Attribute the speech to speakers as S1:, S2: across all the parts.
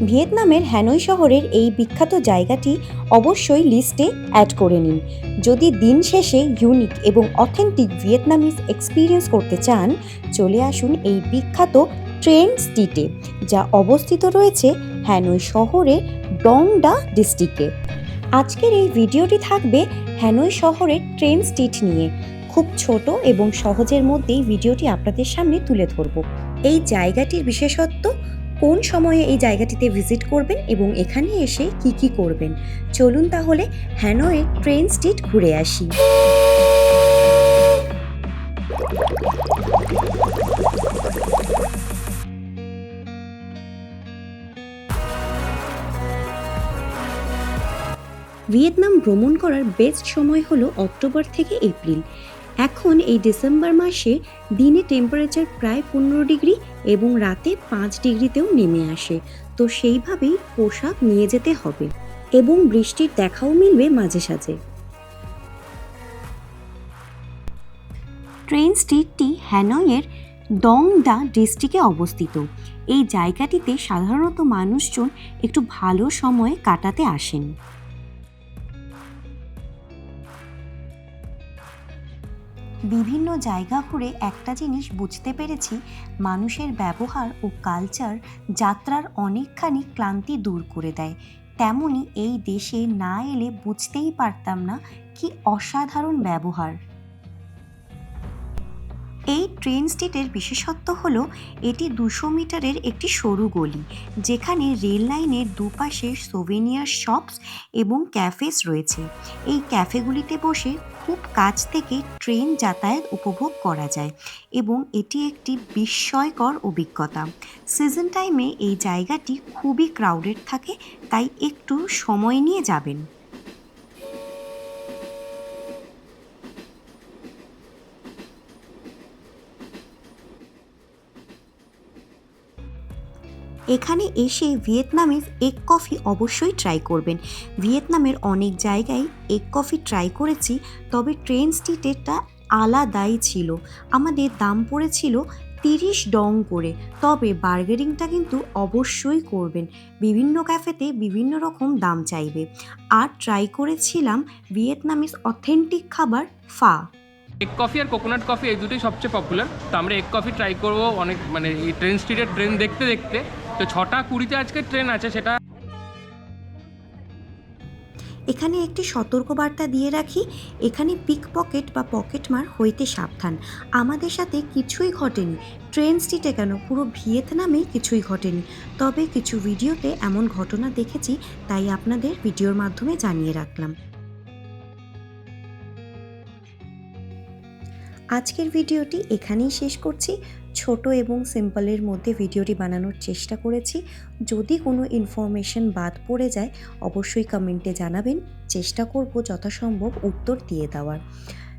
S1: ভিয়েতনামের হ্যানয় শহরের এই বিখ্যাত জায়গাটি অবশ্যই লিস্টে অ্যাড করে নিন। যদি দিন শেষে ইউনিক এবং অথেন্টিক ভিয়েতনামিজ এক্সপিরিয়েন্স করতে চান, চলে আসুন এই বিখ্যাত ট্রেন স্ট্রিটে যা অবস্থিত রয়েছে হ্যানয় শহরে ডংডা ডিস্ট্রিক্টে। আজকের এই ভিডিওটি থাকবে হ্যানয় শহরের ট্রেন স্ট্রিট নিয়ে। খুব ছোট এবং সহজের মধ্যেই ভিডিওটি আপনাদের সামনে তুলে ধরব। এই জায়গাটির বিশেষত্ব কোন সময়ে এই জায়গাটিতে ভিজিট করবেন এবং এখানে এসে কি কি করবেন? চলুন তাহলে হ্যানয়ে ট্রেন স্ট্রিট ঘুরে আসি। ভিয়েতনাম ভ্রমণ করার বেস্ট সময় হলো অক্টোবর থেকে এপ্রিল। এখন এই ডিসেম্বর মাসে দিনে টেম্পারেচার প্রায় পনেরো ডিগ্রি এবং রাতে পাঁচ ডিগ্রিতেও নেমে আসে। তো সেইভাবেই পোশাক নিয়ে যেতে হবে এবং বৃষ্টির দেখাও মিলবে মাঝে সাঝে। ট্রেন স্ট্রিটটি হ্যানয়ের ডংডা ডিস্ট্রিক্টে অবস্থিত। এই জায়গাটিতে সাধারণত মানুষজন একটু ভালো সময় কাটাতে আসেন। বিভিন্ন জায়গা ঘুরে একটা জিনিস বুঝতে পেরেছি, মানুষের ব্যবহার ও কালচার যাত্রার অনেকখানি ক্লান্তি দূর করে দেয়। তেমনি এই দেশে না এলে বুঝতেই পারতাম না কি অসাধারণ ব্যবহার। ট্রেন স্ট্রিটের বিশেষত্ব হলো এটি দুশো মিটারের একটি সরু গলি, যেখানে রেল লাইনের দুপাশে সোভেনিয়ার শপস এবং ক্যাফেস রয়েছে। এই ক্যাফেগুলিতে বসে খুব কাছ থেকে ট্রেন যাতায়াত উপভোগ করা যায় এবং এটি একটি বিস্ময়কর অভিজ্ঞতা। সিজন টাইমে এই জায়গাটি খুবই ক্রাউডেড থাকে, তাই একটু সময় নিয়ে যাবেন। এখানে এসে ভিয়েতনামিজ এগ কফি অবশ্যই ট্রাই করবেন। ভিয়েতনামের অনেক জায়গায় এগ কফি ট্রাই করেছি, তবে ট্রেন স্ট্রিটেরটা আলাদাই ছিল। আমাদের দাম পড়েছিল তিরিশ ডং করে, তবে বার্গেরিংটা কিন্তু অবশ্যই করবেন। বিভিন্ন ক্যাফেতে বিভিন্ন রকম দাম চাইবে। আর ট্রাই করেছিলাম ভিয়েতনামিজ অথেন্টিক খাবার ফা।
S2: এগ কফি আর কোকোনাট কফি এই দুটোই সবচেয়ে পপুলার তো আমরা এগ কফি ট্রাই করব অনেক মানে এই ট্রেন স্ট্রিটের ট্রেন দেখতে দেখতে। তো ছটা কুড়িতে আজকে ট্রেন আছে, সেটা
S1: এখানে একটি সতর্কবার্তা দিয়ে রাখি, এখানে পিক পকেট বা পকেটমার হইতে সাবধান। আমাদের সাথে কিছুই ঘটেনি। ট্রেন স্ট্রিটে কেন? পুরো ভিয়েতনামেই কিছুই ঘটেনি। তবে কিছু ভিডিওতে এমন ঘটনা দেখেছি, তাই আপনাদের ভিডিওর মাধ্যমে জানিয়ে রাখলাম। আজকের ভিডিওটি এখানেই শেষ করছি। ছোট এবং সিম্পলের মধ্যে ভিডিওটি বানানোর চেষ্টা করেছি। যদি কোনো ইনফরমেশন বাদ পড়ে যায়, অবশ্যই কমেন্টে জানাবেন। চেষ্টা করব যথাসম্ভব উত্তর দিয়ে দেওয়ার।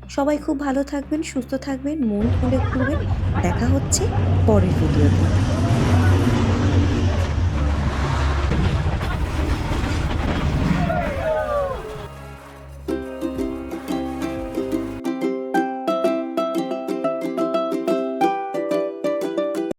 S1: সবাই খুব ভালো থাকবেন, সুস্থ থাকবেন, মন খুলে ঘুরবেন। দেখা হচ্ছে পরের ভিডিওতে